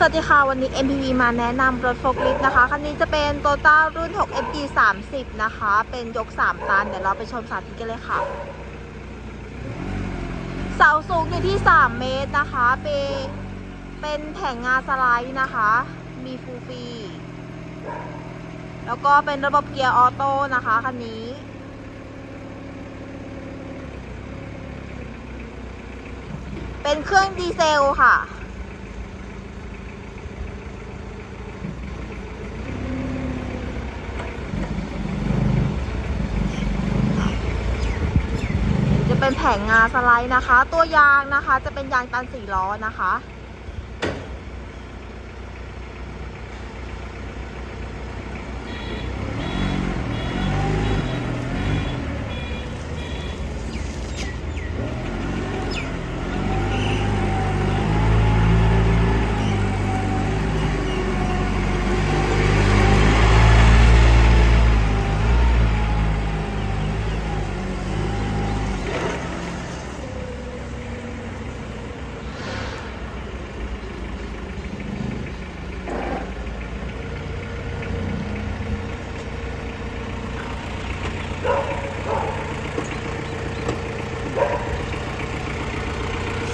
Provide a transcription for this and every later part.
สวัสดีค่ะ วันนี้ MPV มาแนะนำรถโฟล์คลิฟต์นะคะ คันนี้จะเป็น t o y o t a รุ่น 6 FD 30 นะคะ เป็นยก 3 ตัน เดี๋ยวเราไปชมสาธิตกันเลยค่ะ เสาสูงอยู่ที่ 3 เมตรนะคะ เป็นเป็นแผงงาสไลด์นะคะ มีฟูฟีแล้วก็เป็นระบบเกียร์ออโต้นะคะ คันนี้เป็นเครื่องดีเซลค่ะ เป็นแผงงาสไลด์นะคะ ตัวยางนะคะ จะเป็นยางตันสี่ล้อนะคะ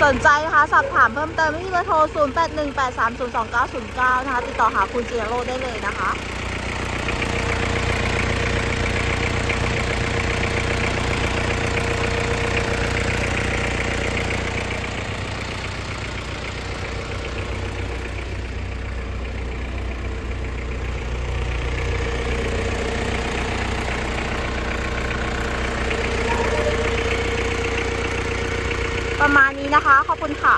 สนใจนะคะ สอบถามเพิ่มเติมที่เบอร์โทร 0818302909 นะคะ ติดต่อหาคุณจิโร่ได้เลยนะคะ ประมาณนี้นะคะ ขอบคุณค่ะ